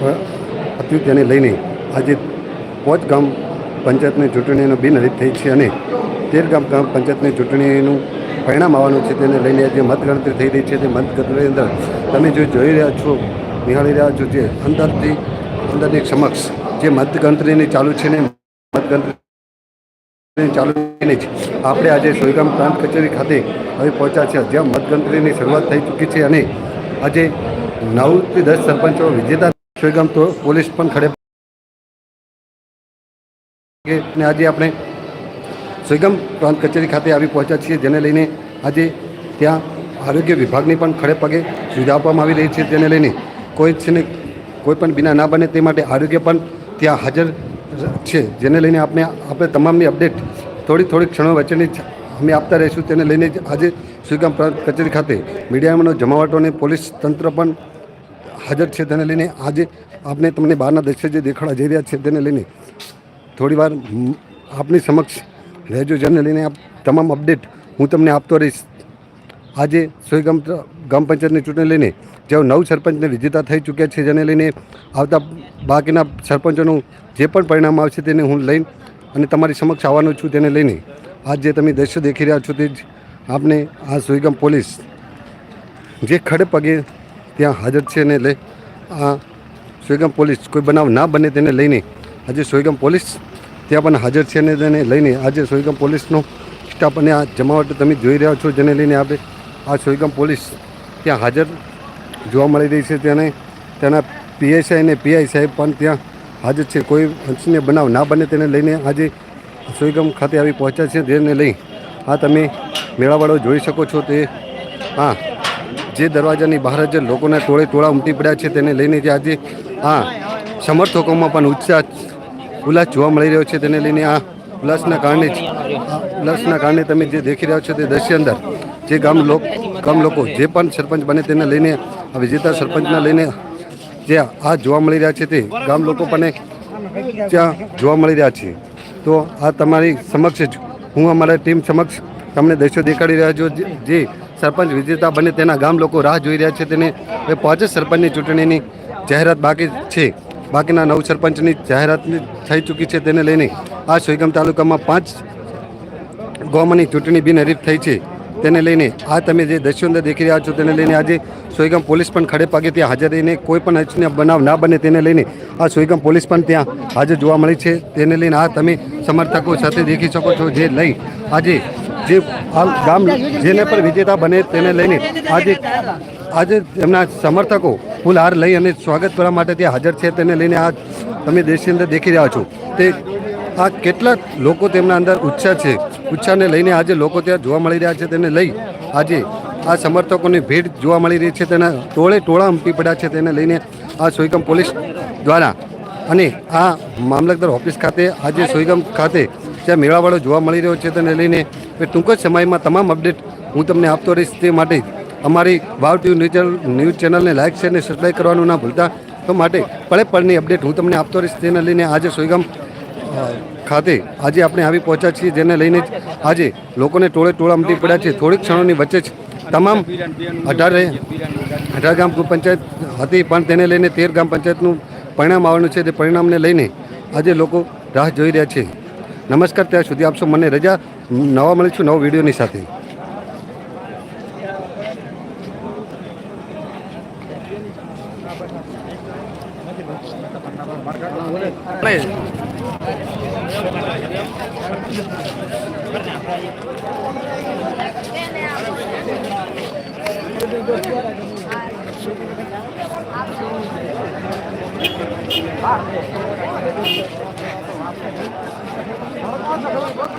હતું તેને લઈને આજે પાંચ ગામ પંચાયતની ચૂંટણીનો બિનહરીફ થઈ છે અને તેર ગામ ગ્રામ પંચાયતની ચૂંટણીનું પરિણામ આવવાનું છે તેને લઈને જે મતગણતરી થઈ રહી છે તે મતગણતરી અંદર તમે જો જોઈ રહ્યા છો, નિહાળી રહ્યા છો જે અંદરથી, અંદરની સમક્ષ જે મતગણતરીની ચાલુ છે ને મતગણતરી ચાલુ થઈને જ આપણે આજે સોયગામ પ્રાંત કચેરી ખાતે હવે પહોંચ્યા છે. જ્યાં મતગણતરીની શરૂઆત થઈ ચૂકી છે અને આજે નવથી દસ સરપંચો વિજેતા સોયગામ તો પોલીસ પણ ખડે અને આજે આપણે સોયગામ પ્રાંત કચેરી ખાતે આવી પહોંચ્યા છીએ, જેને લઈને આજે ત્યાં આરોગ્ય વિભાગની પણ ખડે પગે સુવિધા આપવામાં આવી રહી છે. તેને લઈને કોઈ છે ને કોઈ પણ બિના ના બને તે માટે આરોગ્ય પણ ત્યાં હાજર છે. જેને લઈને આપણે આપણે તમામની અપડેટ થોડી થોડી ક્ષણો વચ્ચેની અમે આપતા રહીશું. તેને લઈને આજે સુગમ પ્રાંત કચેરી ખાતે મીડિયાનો જમાવટો અને પોલીસ તંત્ર પણ હાજર છે તેને લઈને આજે આપણે તમને બહારના દ્રશ્ય જે દેખાડા જઈ રહ્યા છે તેને લઈને થોડીવાર આપની સમક્ષ રહેજો. જેને લઈને આપ તમામ અપડેટ હું તમને આપતો રહીશ. આજે સોયગામ ગ્રામ પંચાયતની ચૂંટણી લઈને જેઓ નવ સરપંચને વિજેતા થઈ ચૂક્યા છે, જેને લઈને આવતા બાકીના સરપંચોનું જે પણ પરિણામ આવશે તેને હું લઈને અને તમારી સમક્ષ આવવાનો છું તેને લઈને આજ જે તમે દ્રશ્ય દેખી રહ્યા છો તે જ આપને આ સોયગામ પોલીસ જે ખડે પગે ત્યાં હાજર છે ને લઈ આ સોયગામ પોલીસ કોઈ બનાવ ના બને તેને લઈને આજે સોયગામ પોલીસ ત્યાં પણ હાજર છે ને તેને લઈને આજે સોયગામ પોલીસનો સ્ટાફ અને આ જમાવટ તમે જોઈ રહ્યા છો જેને લઈને આપણે આ સોયગામ પોલીસ ત્યાં હાજર જોવા મળી રહી છે તેને તેના પીએસઆઈ અને પીઆઈ સાહેબ પણ ત્યાં હાજર છે. કોઈ અંશને બનાવ ના બને તેને લઈને આજે સોયગામ ખાતે આવી પહોંચ્યા છે. તેને લઈ આ તમે મેળાવાળો જોઈ શકો છો તે. હા જે દરવાજાની બહાર જ લોકોના ટોળે ટોળા ઉમટી પડ્યા છે તેને લઈને જે આજે આ સમર્થકોમાં પણ ઉત્સાહ ઉલ્લાસ જોવા મળી રહ્યો છે તેને લઈને આ ઉલ્લાસના કારણે જ ઉલ્લાસના કારણે તમે જે દેખી રહ્યા છો તે દ્રશ્ય અંદર જે ગામ લોક ગામ લોકો જે પણ સરપંચ બને તેને લઈને આ વિજેતા સરપંચના લઈને જે આ જોવા મળી રહ્યા છે તે ગામ લોકો પણ ત્યાં જોવા મળી રહ્યા છે. તો આ તમારી સમક્ષ જ હું અમારા ટીમ સમક્ષ તમને દ્રશ્યો દેખાડી રહ્યા છું જે સરપંચ વિજેતા બને તેના ગામ લોકો રાહ જોઈ રહ્યા છે તેને. એ પાંચ સરપંચની ચૂંટણીની જાહેરાત બાકી છે. બાકીના નવ સરપંચની જાહેરાત થઈ ચૂકી છે તેને લઈને આ સોયગામ તાલુકામાં પાંચ ગામોની ચૂંટણી બિનહરીફ થઈ છે. તેને લઈને આ તમે જે દ્રશ્યો અંદર દેખી રહ્યા છો તેને લઈને આજે સોયગામ પોલીસ પણ ખડે પગે ત્યાં હાજર રહીને કોઈ પણ અનિચ્છનીય બનાવ ના બને તેને લઈને આ સોયગામ પોલીસ પણ ત્યાં હાજર જોવા મળી છે. તેને લઈને આ તમે સમર્થકો સાથે દેખી શકો છો. જે લઈ આજે જે ગામ જેને પણ વિજેતા બને તેને લઈને આજે આજે એમના સમર્થકો ફૂલહાર લઈ અને સ્વાગત કરવા માટે ત્યાં હાજર છે. તેને લઈને આ તમે દેશની અંદર દેખી રહ્યા છો. તે આ કેટલા લોકો તેમના અંદર ઉત્સાહ છે. ઉત્સાહને લઈને આજે લોકો ત્યાં જોવા મળી રહ્યા છે. તેને લઈ આજે આ સમર્થકોની ભીડ જોવા મળી રહી છે. તેના ટોળે ટોળા ઉમટી પડ્યા છે. તેને લઈને આ સોયગમ પોલીસ દ્વારા અને આ મામલતદાર ઓફિસ ખાતે આજે સોયગામ ખાતે જ્યાં મેળાવાળો જોવા મળી રહ્યો છે તેને લઈને ટૂંક જ સમયમાં તમામ અપડેટ હું તમને આપતો રહીશ તે માટે અમારી Vav TV news channel news ચેનલને લાઇક છે અને સબસ્ક્રાઈબ કરવાનું ના ભૂલતા. તો માટે પળે પળની અપડેટ હું તમને આપતો રહીશ તેને લઈને આજે સોયગામ ખાતે આજે આપણે આવી પહોંચ્યા છીએ જેને લઈને જ આજે લોકોને ટોળે ટોળા ઉમટી પડ્યા છે. થોડીક ક્ષણોની વચ્ચે જ તમામ અઢારે અઢાર ગામ પંચાયત હતી પણ તેને લઈને તેર ગામ પંચાયતનું પરિણામ આવવાનું છે. તે પરિણામને લઈને આજે લોકો રાહ જોઈ રહ્યા છે. નમસ્કાર ત્યાં સુધી આપશો મને રજા નવા મળીશું નવા વિડીયોની સાથે.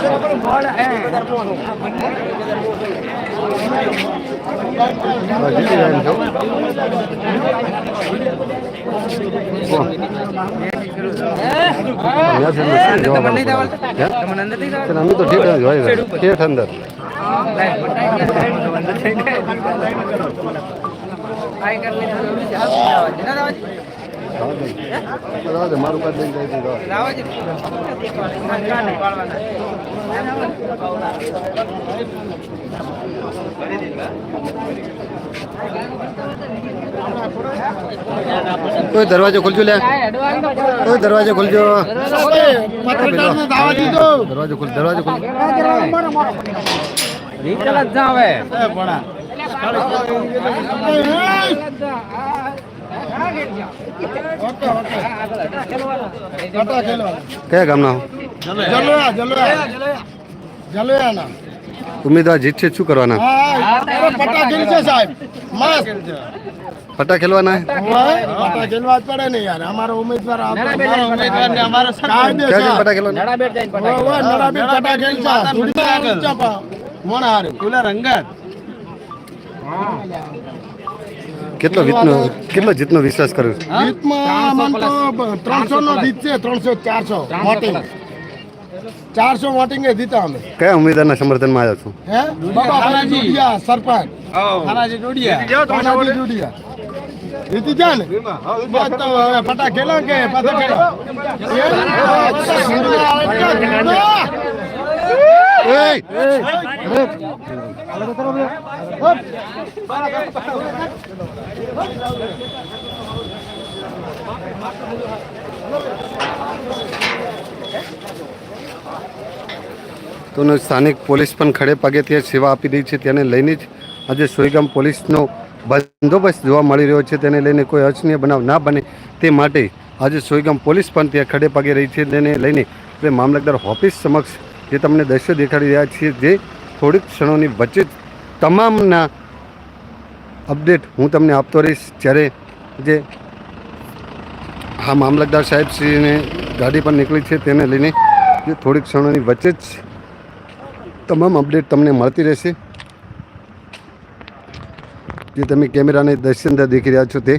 છો છે અમે તો ઠેઠ જ હોય છે. ઠેઠ અંદર મારું જાય છે, કોઈ દરવાજો ખોલજો લે. કોઈ દરવાજો ખોલજો. દરવાજો ખોલ દરવાજો ખોલ. રીતલ જ જાવે હો? જલોયા જલોયા. જલોયાના. ઉમેદવાર જીતશે શું કરવાના? પટ્ટા ખેલશે સાહેબ. મસ્ત. પટ્ટા ખેલવાના પટ્ટા ખેલવા જ પડે ને યાર. અમારો ઉમેદવાર ઉમેદવાર ને અમારો પટ્ટા ખેલવાના. નડાબેટ પટા ખેલ છે. ધૂળીમાં ઊંચા પા મોણા હારે પેલા રંગત. કેટલો જીતનો કેટલો જીતનો વિશ્વાસ કર્યો? જીતમાં મન તો ત્રણસો નો જીત છે ત્રણસો ચારસો વોટિંગ. ચારસો વોટિંગ એ જીતા અમે. કયા ઉમેદવારના સમર્થનમાં આવ્યા છું? હે? બાબા ખાનાજી. ડુડિયા સરપંચ. ખાનાજી ડોડિયા ખાનાજી ડોડિયા જીતી જા ને? બસ તો હવે પટા કે પાછા ખેલો? એય! તો સ્થાનિક પોલીસ પણ ખડે પગે ત્યાં સેવા આપી રહી છે, તેને લઈને જ આજે સોયગામ પોલીસનો બંદોબસ્ત જોવા મળી રહ્યો છે, તેને લઈને કોઈ અર્ચનીય બનાવ ના બને તે માટે આજે સોયગામ પોલીસ પણ ત્યાં ખડે પગે રહી છે, તેને લઈને આપણે મામલતદાર ઓફિસ સમક્ષ જે તમને દ્રશ્યો દેખાડી રહ્યા છીએ, જે થોડીક ક્ષણોની વચ્ચે તમામના અપડેટ હું તમને આપતો રહીશ. જ્યારે જે હા મામલતદાર સાહેબશ્રીને ગાડી પર નીકળી છે તેને લઈને જે થોડીક ક્ષણોની વચ્ચે જ તમામ અપડેટ તમને મળતી રહેશે. જે તમે કેમેરાને દર્શન અંદર દેખી રહ્યા છો તે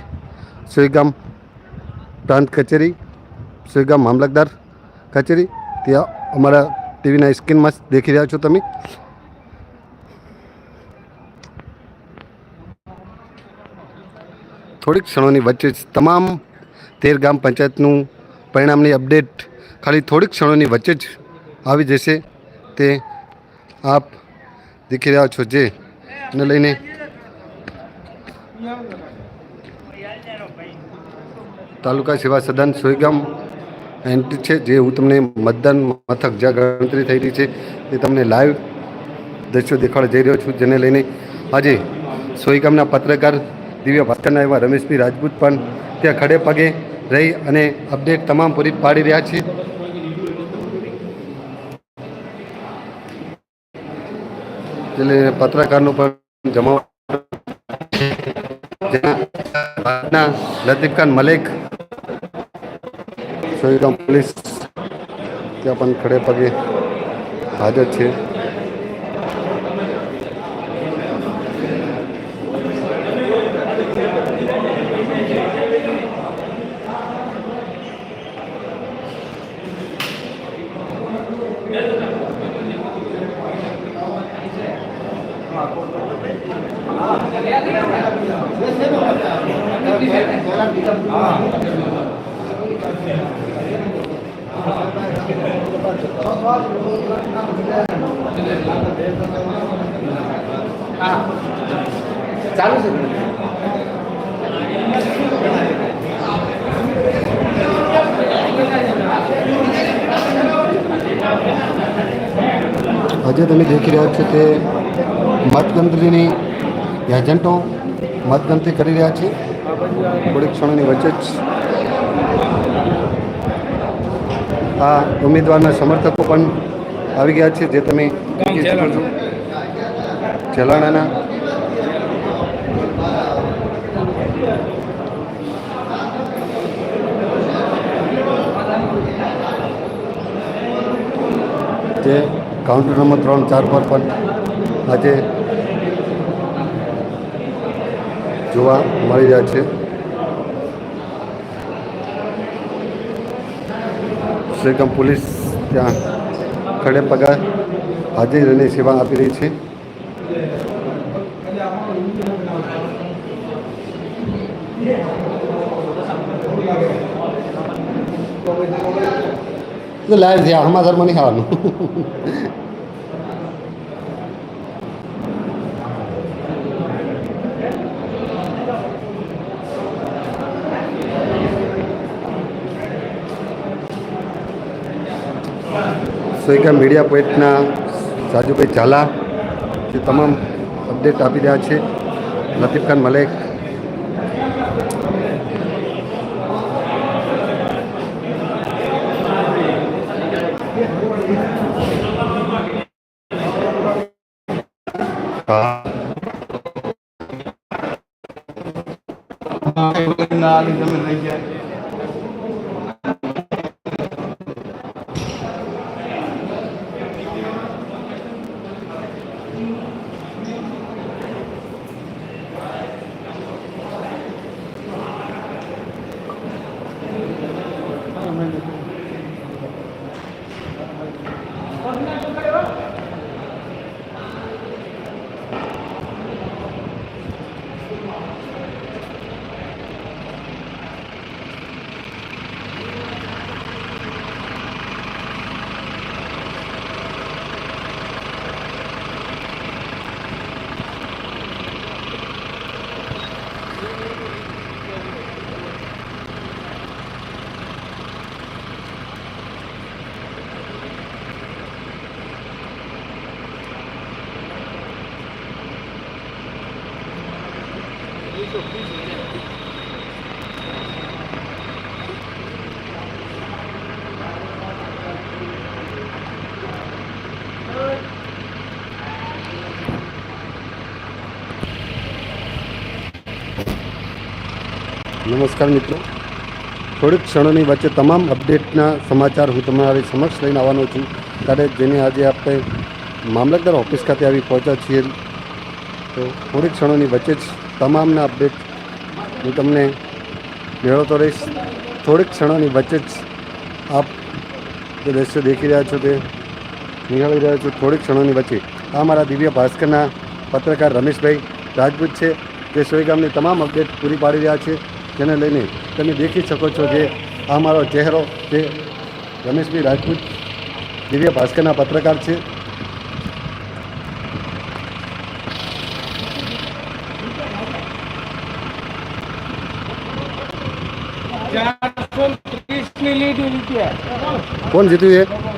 સોયગામ પ્રાંત કચેરી, સોયગામ મામલતદાર કચેરી. ત્યાં અમારા ટીવીના સ્ક્રીનમાં દેખી રહ્યા છો તમે. થોડીક ક્ષણોની વચ્ચે જ તમામ તેર ગામ પંચાયતનું પરિણામની અપડેટ ખાલી થોડીક ક્ષણોની વચ્ચે જ આવી જશે. તે આપ દેખી રહ્યા છો જે. ને લઈને તાલુકા સેવા સદન સોયગામ એન્ટ્રી છે, જે હું તમને મતદાન મથક જ્યાં ગણતરી થઈ રહી છે, તે તમને લાઈવ દ્રશ્યો દેખાડવા જઈ રહ્યો છું. જેને લઈને આજે સોયગામના પત્રકાર દિવ્ય ભાસ્કરના એવા રમેશભાઈ રાજપૂત પણ ત્યાં ખડે પગે રહી અને અપડેટ તમામ પૂરી પાડી રહ્યા છે. એટલે પત્રકારનું પણ જમાવટ લતીફખાન મલેક સોયગામ પોલીસ ત્યાં પણ ખડે પગે હાજર છે. આજે તમે દેખી રહ્યા છો કે મતગણતરીની એજન્ટો મતગણતરી કરી રહ્યા છે. થોડીક ક્ષણોની વચ્ચે જ આ ઉમેદવારના સમર્થકો પણ આવી ગયા છે જે તમે જલાણાના જે કાઉન્ટર નંબર ત્રણ ચાર પર પણ આજે જોવા મળી રહ્યા છે. શ્રીગમ પોલીસ ત્યાં ખડે પગાર હાજરી રહીને સેવા આપી રહી છે. લાઈવ છે સમાચારમાં નહીં આવવાનું. સોયકા મીડિયા પોઈન્ટના સાજુભાઈ ઝાલા, જે તમામ અપડેટ આપી રહ્યા છે. લતીફ ખાન મલેક. હા. નમસ્કાર મિત્રો. થોડીક ક્ષણોની વચ્ચે તમામ અપડેટના સમાચાર હું તમારી સમક્ષ લઈને આવવાનો છું. ત્યારે જેને આજે આપણે મામલતદાર ઓફિસ ખાતે આવી પહોંચ્યા છીએ, તો થોડીક ક્ષણોની વચ્ચે જ તમામના અપડેટ હું તમને મેળવતો રહીશ. થોડીક ક્ષણોની વચ્ચે જ આપ જે દ્રશ્યો દેખી રહ્યા છો તે નિહાળી રહ્યા છો. થોડીક ક્ષણોની વચ્ચે આ મારા દિવ્ય ભાસ્કરના પત્રકાર રમેશભાઈ રાજપૂત છે, જે સોયગામની તમામ અપડેટ પૂરી પાડી રહ્યા છે. જેને લઈને તમે દેખી શકો છો જે આ મારો ચહેરો જે રમેશભાઈ રાજપૂત, દિવ્ય ભાસ્કરના પત્રકાર છે ચારસો ત્રીસની લીડ રૂપિયા કોણ જીત્યું એ?